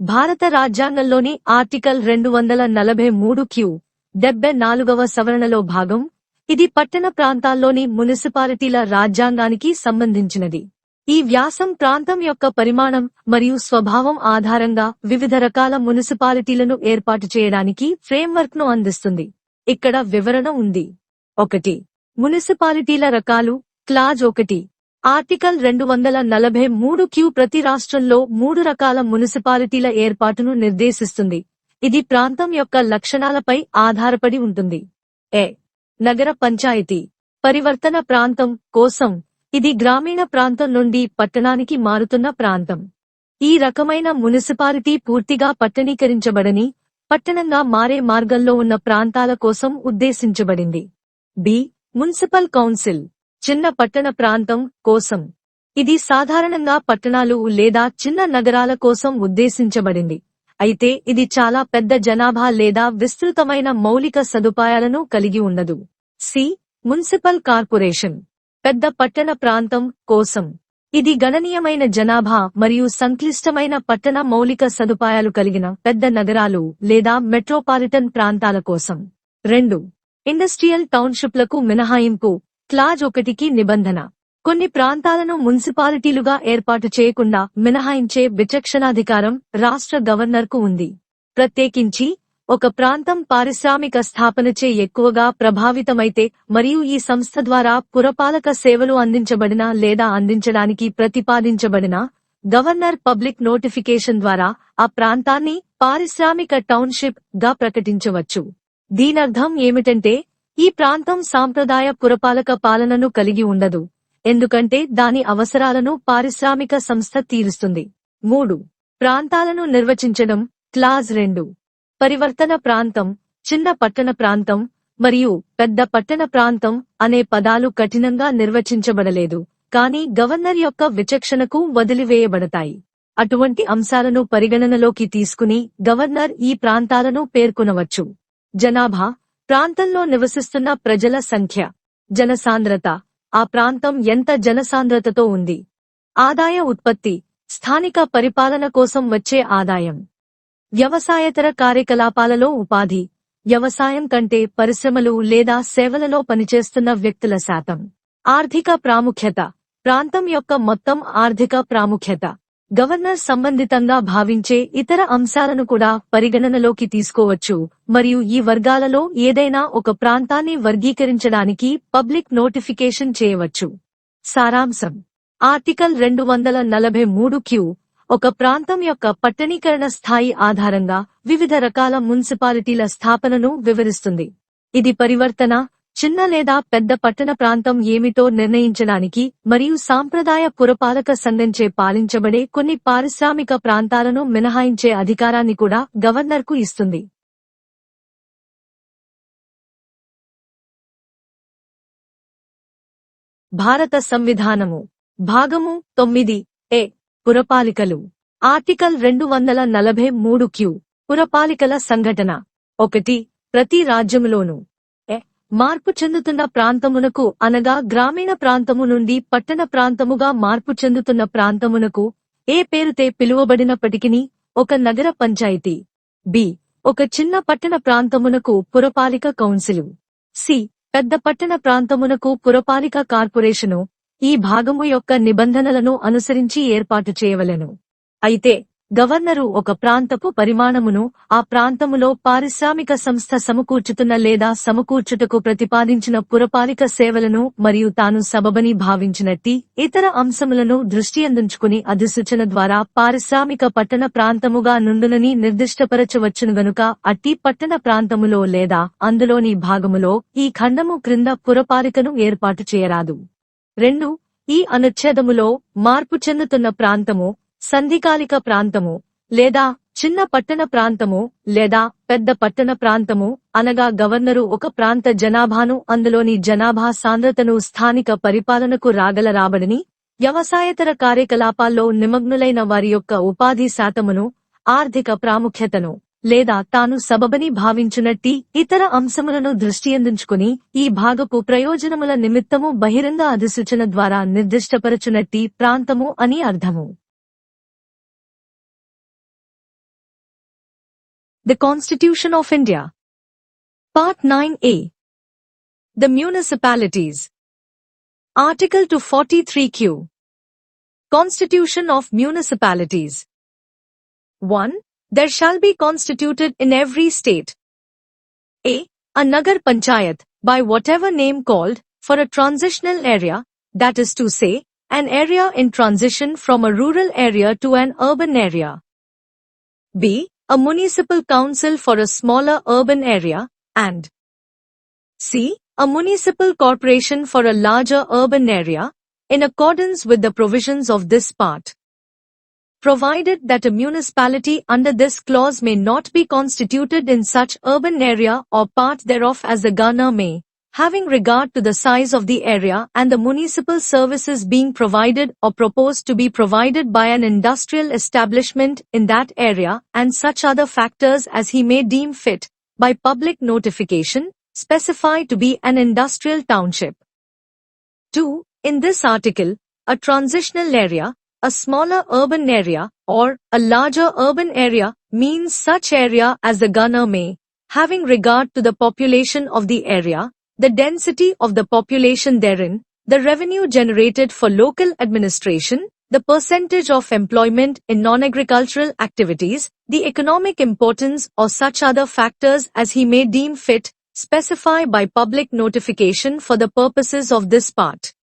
భారత రాజ్యాంగంలోని ఆర్టికల్ రెండు వందల నలభై మూడు క్యూ డెబ్బై నాలుగవ సవరణలో భాగం ఇది పట్టణ ప్రాంతాల్లోని మున్సిపాలిటీల రాజ్యాంగానికి సంబంధించినది. ఈ వ్యాసం ప్రాంతం యొక్క పరిమాణం మరియు స్వభావం ఆధారంగా వివిధ రకాల మున్సిపాలిటీలను ఏర్పాటు చేయడానికి ఫ్రేమ్వర్క్ను అందిస్తుంది. ఇక్కడ వివరణ ఉంది. ఒకటి మున్సిపాలిటీల రకాలు క్లాజ్ ఒకటి ఆర్టికల్ రెండు వందల నలభై మూడు క్యూ ప్రతి రాష్ట్రంలో మూడు రకాల మున్సిపాలిటీల ఏర్పాటును నిర్దేశిస్తుంది. ఇది ప్రాంతం యొక్క లక్షణాలపై ఆధారపడి ఉంటుంది. ఏ నగర పంచాయతీ. పరివర్తన ప్రాంతం కోసం ఇది గ్రామీణ ప్రాంతం నుండి పట్టణానికి మారుతున్న ప్రాంతం. ఈ రకమైన మున్సిపాలిటీ పూర్తిగా పట్టణీకరించబడని పట్టణంగా మారే మార్గంలో ఉన్న ప్రాంతాల కోసం ఉద్దేశించబడింది. బి. Municipal council. చిన్న పట్టణ ప్రాంతం కోసం. ఇది సాధారణంగా పట్టణాలు లేదా చిన్న నగరాల కోసం ఉద్దేశించబడింది. అయితే ఇది చాలా పెద్ద జనాభా లేదా విస్తృతమైన మౌలిక సదుపాయాలను కలిగి ఉండదు. సి. Municipal corporation. పెద్ద పట్టణ ప్రాంతం కోసం. ఇది గణనీయమైన జనాభా మరియు సంక్లిష్టమైన పట్టణ మౌలిక సదుపాయాలు కలిగిన పెద్ద నగరాలు లేదా మెట్రోపాలిటన్ ప్రాంతాల కోసం. రెండు. ఇండస్ట్రియల్ టౌన్షిప్లకు మినహాయింపు. క్లాజ్ ఒకటికి నిబంధన. కొన్ని ప్రాంతాలను మున్సిపాలిటీలుగా ఏర్పాటు చేయకుండా మినహాయించే విచక్షణాధికారం రాష్ట్ర గవర్నర్కు ఉంది. ప్రత్యేకించి ఒక ప్రాంతం పారిశ్రామిక స్థాపనచే ఎక్కువగా ప్రభావితమైతే మరియు ఈ సంస్థ ద్వారా పురపాలక సేవలు అందించబడిన లేదా అందించడానికి ప్రతిపాదించబడిన గవర్నర్ పబ్లిక్ నోటిఫికేషన్ ద్వారా ఆ ప్రాంతాన్ని పారిశ్రామిక టౌన్షిప్గా ప్రకటించవచ్చు. దీనర్థం ఏమిటంటే ఈ ప్రాంతం సాంప్రదాయ పురపాలక పాలనను కలిగి ఉండదు. ఎందుకంటే దాని అవసరాలను పారిశ్రామిక సంస్థ తీరుస్తుంది. మూడు. ప్రాంతాలను నిర్వచించడం. క్లాజ్ రెండు. పరివర్తన ప్రాంతం చిన్న పట్టణ ప్రాంతం మరియు పెద్ద పట్టణ ప్రాంతం అనే పదాలు కఠినంగా నిర్వచించబడలేదు కానీ గవర్నర్ యొక్క విచక్షణకు వదిలివేయబడతాయి. అటువంటి అంశాలను పరిగణనలోకి తీసుకుని గవర్నర్ ఈ ప్రాంతాలను పేర్కొనవచ్చు. జనాభా ప్రాంతంలో నివసిస్తున్న ప్రజల సంఖ్య జనసాంద్రత. ఆ ప్రాంతం ఎంత జనసాంద్రతతో ఉంది? ఆదాయ ఉత్పత్తి స్థానిక పరిపాలన కోసం వచ్చే ఆదాయం. వ్యవసాయతర కార్యకలాపాలలో ఉపాధి వ్యవసాయం కంటే పరిశ్రమలు లేదా సేవలలో పనిచేస్తున్న వ్యక్తుల శాతం. ఆర్థిక ప్రాముఖ్యత ప్రాంతం యొక్క మొత్తం ఆర్థిక ప్రాముఖ్యత. గవర్నర్ సంబంధితంగా భావించే ఇతర అంశాలను కూడా పరిగణనలోకి తీసుకోవచ్చు. మరియు ఈ వర్గాలలో ఏదైనా ఒక ప్రాంతాన్ని వర్గీకరించడానికి పబ్లిక్ నోటిఫికేషన్ చేయవచ్చు. సారాంశం. ఆర్టికల్ రెండు వందల నలభై మూడు క్యూ. ఒక ప్రాంతం యొక్క పట్టణీకరణ స్థాయి ఆధారంగా వివిధ రకాల మున్సిపాలిటీల స్థాపనను వివరిస్తుంది. ఇది పరివర్తన చిన్న లేదా పెద్ద పట్టణ ప్రాంతం ఏమిటో నిర్ణయించడానికి మరియు సాంప్రదాయ పురపాలక సంఘంచే పాలించబడే కొన్ని పారిశ్రామిక ప్రాంతాలను మినహాయించే అధికారాన్ని కూడా గవర్నర్కు ఇస్తుంది. భారత సంవిధానము. భాగము తొమ్మిది ఏ. పురపాలికలు. ఆర్టికల్ రెండు వందల నలభై మూడు క్యూ. పురపాలికల సంఘటన. ఒకటి. ప్రతి రాజ్యములోనూ. మార్పు చెందుతున్న ప్రాంతమునకు అనగా గ్రామీణ ప్రాంతము నుండి పట్టణ ప్రాంతముగా మార్పు చెందుతున్న ప్రాంతమునకు ఏ పేరుతే పిలువబడినప్పటికీ ఒక నగర పంచాయతీ. బి. ఒక చిన్న పట్టణ ప్రాంతమునకు పురపాలిక కౌన్సిలు. సి. పెద్ద పట్టణ ప్రాంతమునకు పురపాలిక కార్పొరేషను ఈ భాగము యొక్క నిబంధనలను అనుసరించి ఏర్పాటు చేయవలెను. అయితే గవర్నరు ఒక ప్రాంతపు పరిమాణమును ఆ ప్రాంతములో పారిశ్రామిక సంస్థ సమకూర్చుతున్న లేదా సమకూర్చుటకు ప్రతిపాదించిన పురపాలిక సేవలను మరియు తాను సబబని భావించినట్టి ఇతర అంశములను దృష్టియందించుకుని అధిసూచన ద్వారా పారిశ్రామిక పట్టణ ప్రాంతముగా నుండునని నిర్దిష్టపరచవచ్చును గనుక అట్టి పట్టణ ప్రాంతములో లేదా అందులోని భాగములో ఈ ఖండము క్రింద పురపాలికను ఏర్పాటు చేయరాదు. రెండు ఈ అనుచ్ఛేదములో మార్పు చెందుతున్న ప్రాంతము సంధికాలిక ప్రాంతము లేదా చిన్న పట్టణ ప్రాంతము లేదా పెద్ద పట్టణ ప్రాంతము అనగా గవర్నరు ఒక ప్రాంత జనాభాను అందులోని జనాభా సాంద్రతను స్థానిక పరిపాలనకు రాగల రాబడిని వ్యవసాయతర కార్యకలాపాల్లో నిమగ్నులైన వారి యొక్క ఉపాధి శాతమును ఆర్థిక ప్రాముఖ్యతను లేదా తాను సబబని భావించునట్టి ఇతర అంశములను దృష్టియందించుకుని ఈ భాగపు ప్రయోజనముల నిమిత్తము బహిరంగ అధిసూచన ద్వారా నిర్దిష్టపరచునట్టి ప్రాంతము అని అర్థము. The Constitution of India. Part 9a. The Municipalities. Article 243q. Constitution of Municipalities. 1. There shall be constituted in every state. A. A Nagar Panchayat, by whatever name called, for a transitional area, that is to say, an area in transition from a rural area to an urban area. B. A municipal council for a smaller urban area, and C. A municipal corporation for a larger urban area, in accordance with the provisions of this part. Provided that a municipality under this clause may not be constituted in such urban area or part thereof as the governor may, having regard to the size of the area and the municipal services being provided or proposed to be provided by an industrial establishment in that area and such other factors as he may deem fit, by public notification, specify to be an industrial township. 2. In this article, a transitional area, a smaller urban area, or a larger urban area means such area as the gunner may, having regard to the population of the area, the density of the population therein, the revenue generated for local administration, the percentage of employment in non-agricultural activities, the economic importance or such other factors as he may deem fit, specify by public notification for the purposes of this part.